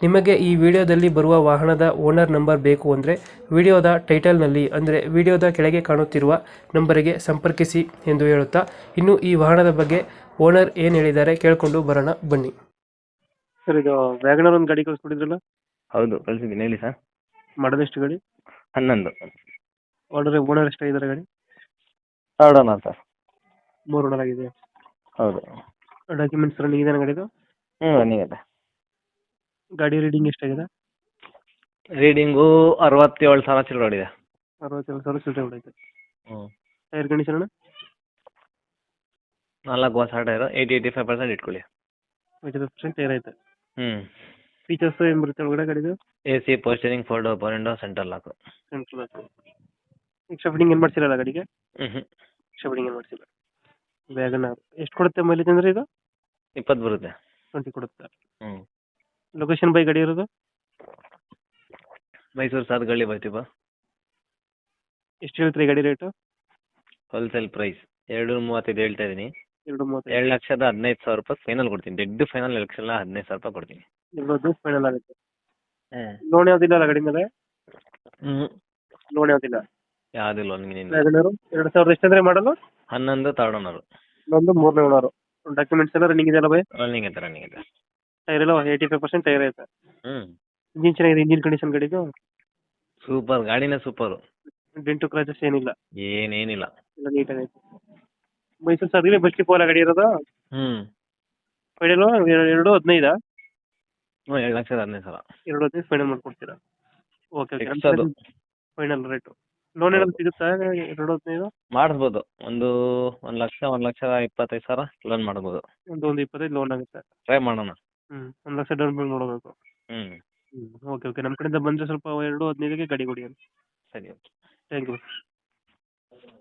ನಿಮಗೆ ಈ ವಿಡಿಯೋದಲ್ಲಿ ಬರುವ ವಾಹನದ ಓನರ್ ನಂಬರ್ ಬೇಕು ಅಂದರೆ ವಿಡಿಯೋದ ಟೈಟಲ್ನಲ್ಲಿ ಅಂದರೆ ವಿಡಿಯೋದ ಕೆಳಗೆ ಕಾಣುತ್ತಿರುವ ನಂಬರಿಗೆ ಸಂಪರ್ಕಿಸಿ ಎಂದು ಹೇಳುತ್ತಾ ಇನ್ನು ಈ ವಾಹನದ ಬಗ್ಗೆ ಓನರ್ ಏನು ಹೇಳಿದ್ದಾರೆ ಕೇಳಿಕೊಂಡು ಬರೋಣ ಬನ್ನಿ. ಸರ್ ಇದು ವ್ಯಾಗನರ್ ಒಂದು ಗಾಡಿ ಕಳಿಸ್ಬಿಟ್ಟಿದ್ರಲ್ಲ ಹೌದು ಕಳಿಸಿದ್ದೀನಿ. ಹೇಳಿ ಸರ್. ಮಾಡೋದು ಎಷ್ಟು ಗಾಡಿ? ಹನ್ನೊಂದು. ಆರ್ಡರ್ ಓನರ್ ಎಷ್ಟಾಗಿದ್ದಾರೆ ಗಾಡಿ? ಅಂತ ಸರ್. ಮೂರು ಓನರ್ ಆಗಿದೆ. ಹೌದು. ಡಾಕ್ಯುಮೆಂಟ್ಸ್ ರನ್ನಿಂಗ್ ಇದೆ ಗಾಡಿದು? ಹ್ಞೂ ರನ್ನಿಂಗ್ ಇದೆ. ಗಾಡಿ ರೀಡಿಂಗ್ ಎಷ್ಟಾಗಿದೆ? ರೀಡಿಂಗು ಅರವತ್ತೇಳು ಸಾವಿರ ಚಿಲ್ಲರೆ ಹೊಡಿದೆ. ಅರವತ್ತೇಳು ಸಾವಿರ ಚಿಲ್ಲರೆ ಹೊಡೈತೆ. ಹ್ಞೂ ಟೈರ್ ಕಂಡೀಷನ್ ನಾಲ್ಕು ಹೊಸ tyre eighty eighty five percent ಇಟ್ಕೊಳ್ಳಿ ಪರ್ಸೆಂಟ್ ಟೈರ್ ಐತೆ. ಹ್ಞೂ ಫೀಚರ್ಸ್ ಏನು ಬರುತ್ತೆ ಒಳಗಡೆ ಗಾಡಿದು? A C power steering four door four window centre lock extra fitting ಏನು ಮಾಡ್ಸಿರಲ್ಲ ಗಾಡಿಗೆ? ಹ್ಞೂ ಹ್ಞೂ ಎಕ್ಸ್ಟ್ರಾ ಫಿಟ್ಟಿಂಗ್ ಏನು ಮಾಡ್ಸಿಲ್ಲ. ವ್ಯಾಗನ್ ಎಷ್ಟು ಕೊಡುತ್ತೆ ಮೈಲೇಜ್ ಅಂದ್ರೆ ಇದು? ಇಪ್ಪತ್ತು ಬರುತ್ತೆ. ಟ್ವೆಂಟಿ ಕೊಡುತ್ತೆ. ಹ್ಞೂ ಲೊಕೇಶನ್ ಬೈ ಗಾಡಿ ಇರೋದು? ಮೈಸೂರು ಸಾತ್ಗಳ್ಳಿ ಬರ್ತೀವ ಎಷ್ಟು ಹೇಳ್ತೀರಿ ಗಾಡಿ ರೇಟು ಹೋಲ್ಸೇಲ್ ಪ್ರೈಸ್ ಎರಡು ಮೂವತ್ತೈದು ಹೇಳ್ತಾ ಇದ್ದೀನಿ. ಎರಡು ಮೂವತ್ತು ಎರಡು ಲಕ್ಷದ ಹದಿನೈದು ಸಾವಿರ ರೂಪಾಯಿ ಫೈನಲ್ ಕೊಡ್ತೀನಿ. ಡೆಡ್ ಫೈನಲ್ ಎರಡು ಲಕ್ಷದ ಹದಿನೈದು ಸಾವಿರ ರೂಪಾಯಿ ಕೊಡ್ತೀನಿ. ನಿಮ್ಮದು ಫೈನಲ್ ಆಗುತ್ತೆ. ಹ್ಞೂ ಲೋನ್ ಯಾವ್ದಿಲ್ಲ ಅಲ್ಲ ಗಾಡಿ ಮೇಲೆ? ಹ್ಞೂ ಲೋನ್ ಯಾವ್ದಿಲ್ಲ? ಯಾವುದು ಲೋನ್ ಎರಡು ಸಾವಿರದ ಎಷ್ಟಂದ್ರೆ ಮಾಡಲು ಹನ್ನೊಂದು ತರ್ಡ್ ಓನರು ಒಂದು ಮೂರನೇ ಓನರು ಡಾಕ್ಯುಮೆಂಟ್ಸ್ ಎಲ್ಲ ರನ್ನಿಂಗ್ ಇದೆಯಲ್ಲ ಬೈ ರನ್ನಿಂಗ್ ಇದೆ ರನ್ನಿಂಗ್ ಐತೆ ಟೈರ್ ಎಲ್ಲ ಏಯ್ಟಿ ಫೈವ್ ಪರ್ಸೆಂಟ್ ಟೈರ್ ಐತೆ. ಹ್ಞೂ ಇಂಜಿನ್ ಚೆನ್ನಾಗಿದೆ ಇಂಜಿನ್ ಕಂಡೀಷನ್ ಗಾಡಿದು ಸೂಪರ್ ಗಾಡಿನೇ ಸೂಪರ್ ಡೆಂಟು ಕ್ರಾಚಸ್ ಏನಿಲ್ಲ. ಏನೇನಿಲ್ಲ. ಎಲ್ಲ ನೀಟಾಗೈತೆ ಮೈಸೂರು ಸರ್ವಿಲೆ ಬಸ್ ಡಿಪೋ ಅಲ್ಲ ಗಾಡಿ ಇರೋದು. ಹ್ಞೂ ಫೈನಲು ಎರಡು ಹದಿನೈದಾ? ಹ್ಞೂ ಎರಡು ಲಕ್ಷದ ಹದಿನೈದು ಸಾವಿರ. ಎರಡು ಹದಿನೈದು ಫೈನಲ್ ಮಾಡ್ಕೊಡ್ತೀರಾ? ಓಕೆ Fix ಅದು. ಓಕೆ ಫೈನಲ್ ರೇಟು ಲೋನ್ ಏನಾದ್ರು ಸಿಗುತ್ತಾ ಎರಡು ಹದಿನೈದು? ಮಾಡಿಸ್ಬೋದು ಒಂದು ಒಂದು ಲಕ್ಷ ಒಂದು ಲಕ್ಷದ ಇಪ್ಪತ್ತೈದು ಸಾವಿರ ಲೋನ್ ಮಾಡ್ಬೋದು. ಒಂದು ಒಂದು ಇಪ್ಪತ್ತೈದು ಲೋನ್ ಆಗುತ್ತೆ. ಟ್ರೈ ಮಾಡೋಣ. ಹ್ಞೂ ಒಂದು ಲಕ್ಷ ಡೌನ್ ಪೇಮೆಂಟ್ ಮಾಡಬೇಕು. ಹ್ಮ್. ಓಕೆ ಓಕೆ ನಮ್ಮ ಕಡೆಯಿಂದ ಬಂದ್ರೆ ಸ್ವಲ್ಪ ಎರಡು ಹದಿನೈದಕ್ಕೆ ಗಾಡಿ ಕೊಡಿ ಸರಿ ಓಕೆ ಥ್ಯಾಂಕ್ ಯು